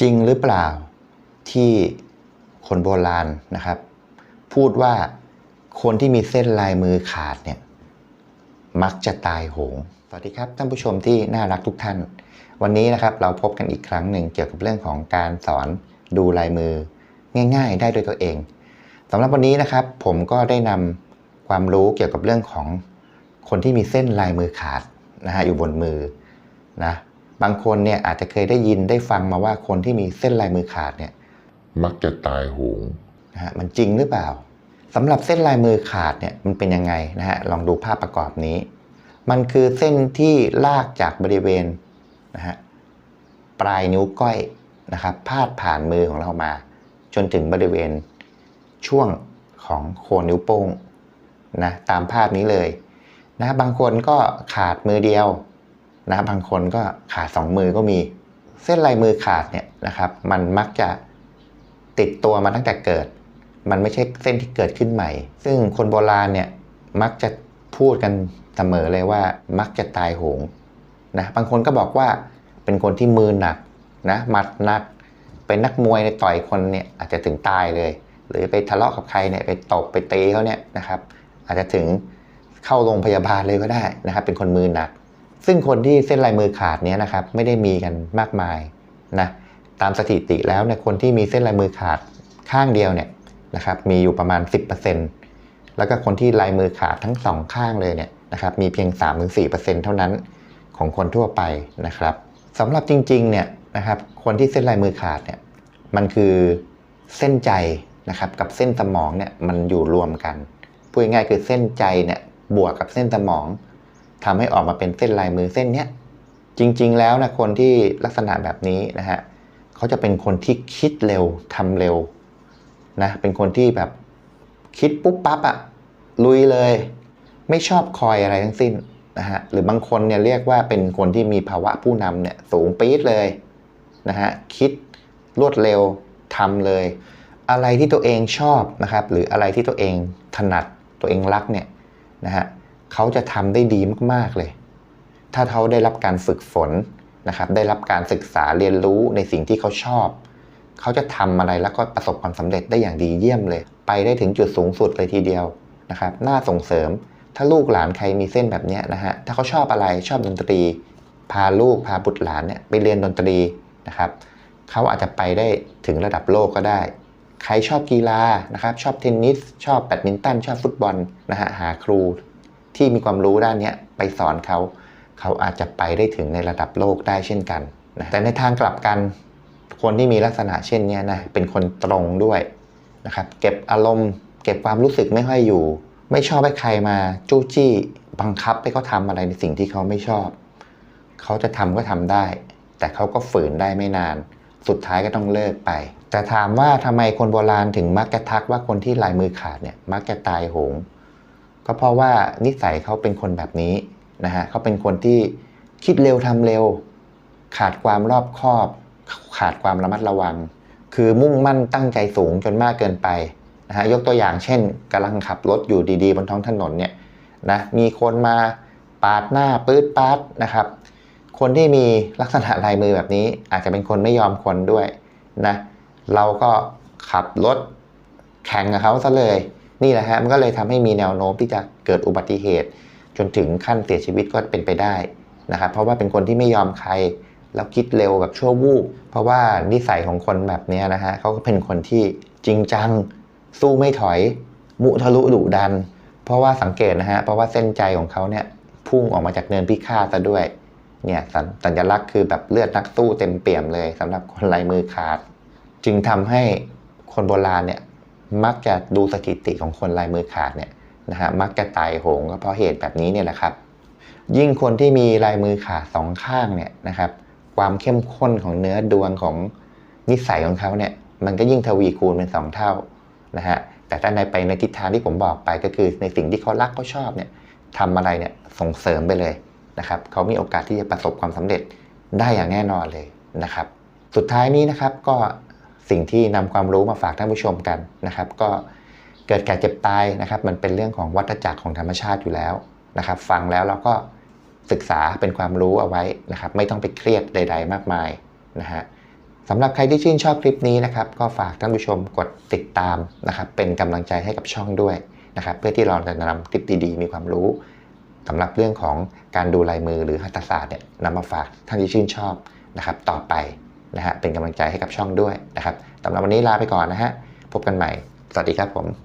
จริงหรือเปล่าที่คนโบราณนะครับ พูดว่าคนที่มีเส้นลายมือขาดเนี่ยมักจะตายโหง สวัสดีครับท่านผู้ชมที่น่ารักทุกท่าน วันนี้นะครับเราพบกันอีกครั้งหนึ่งเกี่ยวกับเรื่องของการสอนดูลายมือง่าย ๆ ได้ด้วยตัวเองสำหรับวันนี้นะครับ ผมก็ได้นำความรู้เกี่ยวกับเรื่องของคนที่มีเส้นลายมือขาดนะฮะอยู่บนมือนะ บางคนเนี่ยอาจจะเคยได้ยินได้ฟังมาว่าคนที่มีเส้นลายมือขาดเนี่ยมักจะตายโหงนะฮะมันจริงหรือเปล่าสำหรับเส้นลายมือขาดเนี่ยมันเป็นยังไงนะฮะลองดูภาพประกอบนี้ มันคือเส้นที่ลากจากบริเวณนะฮะปลายนิ้วก้อยนะครับพาดผ่านมือของเรามา จนถึงบริเวณช่วงของโคนนิ้วโป้งนะตามภาพนี้เลยนะบางคนก็ขาดมือเดียว นะบางคนก็ขาดสองมือก็มี เส้นลายมือขาดเนี่ยนะครับ มันมักจะติดตัวมาตั้งแต่เกิด มันไม่ใช่เส้นที่เกิดขึ้นใหม่ ซึ่งคนโบราณเนี่ยมักจะพูดกันเสมอเลยว่า มักจะตายโหงนะบางคนก็บอกว่าเป็นคนที่มือหนักนะมัดนัก เป็นนักมวยในต่อยคนเนี่ยอาจจะถึงตายเลย หรือไปทะเลาะกับใครเนี่ยไปตบไปตีเขาเนี่ยนะครับ อาจจะถึงเข้าโรงพยาบาลเลยก็ได้นะครับ เป็นคนมือหนัก ซึ่งคนที่เส้นลายมือขาดเนี้ยนะครับไม่ได้มีกันมากมายนะตามสถิติแล้วเนี่ยคนที่มีเส้นลายมือขาดข้างเดียวเนี่ยนะครับมีอยู่ประมาณ 10%แล้วก็คนที่ลายมือขาดทั้งสองข้างเลยเนี่ยนะครับมีเพียง 3-4%เท่านั้นของคนทั่วไปนะครับสำหรับจริงๆเนี่ยนะครับคนที่เส้นลายมือขาดเนี่ยมันคือเส้นใจนะครับกับเส้นสมองเนี่ยมันอยู่รวมกันพูดง่ายคือเส้นใจเนี่ยบวกกับเส้นสมอง ทำให้ออกมาเป็นเส้นลายมือเส้นเนี้ยจริง ๆ แล้วนะคนที่ลักษณะแบบนี้นะฮะเขาจะเป็นคนที่คิดเร็วทำเร็วนะเป็นคนที่แบบคิดปุ๊บปั๊บอะลุยเลย ไม่ชอบคอยอะไรทั้งสิ้นนะฮะหรือบางคนเนี่ยเรียกว่าเป็นคนที่มีภาวะผู้นำเนี่ยสูงปี๊ดเลยนะฮะคิดรวดเร็วทำเลย อะไรที่ตัวเองชอบนะครับ หรืออะไรที่ตัวเองถนัดตัวเองรักเนี่ยนะฮะ เขาจะทำได้ดีมากๆเลย ถ้าเขาได้รับการฝึกฝนนะครับ ได้รับการศึกษาเรียนรู้ในสิ่งที่เขาชอบ เขาจะทำอะไรแล้วก็ประสบความสำเร็จได้อย่างดีเยี่ยมเลย ไปได้ถึงจุดสูงสุดเลยทีเดียวนะครับ น่าส่งเสริม ถ้าลูกหลานใครมีเส้นแบบนี้นะฮะ ถ้าเขาชอบอะไรชอบดนตรี พาลูกพาบุตรหลานเนี่ยไปเรียนดนตรีนะครับเขาอาจจะไปได้ถึงระดับโลกก็ได้ ใครชอบกีฬานะครับ ชอบเทนนิส ชอบแบดมินตัน ชอบฟุตบอลนะฮะ หาครู ที่มีความรู้ด้านนี้ไปสอนเขา เขาอาจจะไปได้ถึงในระดับโลกได้เช่นกันนะแต่ในทางกลับกัน คนที่มีลักษณะเช่นนี้นะเป็นคนตรงด้วยนะครับเก็บอารมณ์ เก็บความรู้สึกไม่ค่อยอยู่ ไม่ชอบให้ใครมาจู้จี้บังคับให้เขาทำอะไรในสิ่งที่เขาไม่ชอบ เขาจะทำก็ทำได้ แต่เขาก็ฝืนได้ไม่นาน สุดท้ายก็ต้องเลิกไป แต่ถามว่าทำไมคนโบราณถึงมักจะทักว่าคนที่ลายมือขาดเนี่ยมักจะตายโหง ก็เพราะว่านิสัยเขาเป็นคนแบบนี้นะฮะเขาเป็นคนที่คิดเร็วทำเร็ว ขาดความรอบคอบ ขาดความระมัดระวัง คือมุ่งมั่นตั้งใจสูงจนมากเกินไปนะฮะยกตัวอย่างเช่นกำลังขับรถอยู่ดีๆ บนท้องถนนเนี่ยนะมีคนมาปาดหน้าปื๊ดปาดนะครับ คนที่มีลักษณะลายมือแบบนี้ อาจจะเป็นคนไม่ยอมคนด้วยนะเราก็ขับรถแข่งกับเขาซะเลย นี่แหละฮะมันก็เลยทำให้มีแนวโน้มที่จะเกิดอุบัติเหตุ จนถึงขั้นเสียชีวิตก็เป็นไปได้นะครับเพราะว่าเป็นคนที่ไม่ยอมใครแล้วคิดเร็วแบบชั่ววูบเพราะว่านิสัยของคนแบบนี้นะฮะเขาก็เป็นคนที่จริงจัง สู้ไม่ถอย มุทะลุดุดัน เพราะว่าสังเกตนะฮะเพราะว่าเส้นใจของเขาเนี่ยพุ่งออกมาจากเนินพิฆาตซะด้วยเนี่ยสัญสัญลักษณ์คือแบบเลือดนักสู้เต็มเปี่ยมเลยสำหรับคนลายมือขาด จึงทำให้คนโบราณเนี่ย มักจะดูสถิติของคนลายมือขาดเนี่ยนะฮะมักจะตายโหงก็เพราะเหตุแบบนี้เนี่ยแหละครับ ยิ่งคนที่มีลายมือขาดสองข้างเนี่ยนะครับความเข้มข้นของเนื้อดวงของนิสัยของเขาเนี่ยมันก็ยิ่งทวีคูณเป็นสองเท่านะฮะแต่ถ้าในไปในทิศทางที่ผมบอกไปก็คือในสิ่งที่เขารักเขาชอบเนี่ยทำอะไรเนี่ยส่งเสริมไปเลยนะครับเขามีโอกาสที่จะประสบความสำเร็จได้อย่างแน่นอนเลยนะครับ สุดท้ายนี้นะครับก็ สิ่งที่นำความรู้มาฝากท่านผู้ชมกันนะครับ ก็เกิดแก่เจ็บตายนะครับ มันเป็นเรื่องของวัฏจักรของธรรมชาติอยู่แล้วนะครับ ฟังแล้วเราก็ศึกษาเป็นความรู้เอาไว้นะครับ ไม่ต้องไปเครียดใด ๆ มากมายนะฮะสำหรับใครที่ชื่นชอบคลิปนี้นะครับ ก็ฝากท่านผู้ชมกดติดตามนะครับ เป็นกำลังใจให้กับช่องด้วยนะครับ เพื่อที่เราจะนำคลิปดีๆ มีความรู้สำหรับเรื่องของการดูลายมือหรือหัตถศาสตร์เนี่ยนำมาฝากท่านที่ชื่นชอบนะครับ ต่อไป นะฮะเป็นกำลังใจให้กับช่องด้วยนะครับสำหรับวันนี้ลาไปก่อนนะฮะพบกันใหม่ สวัสดีครับผม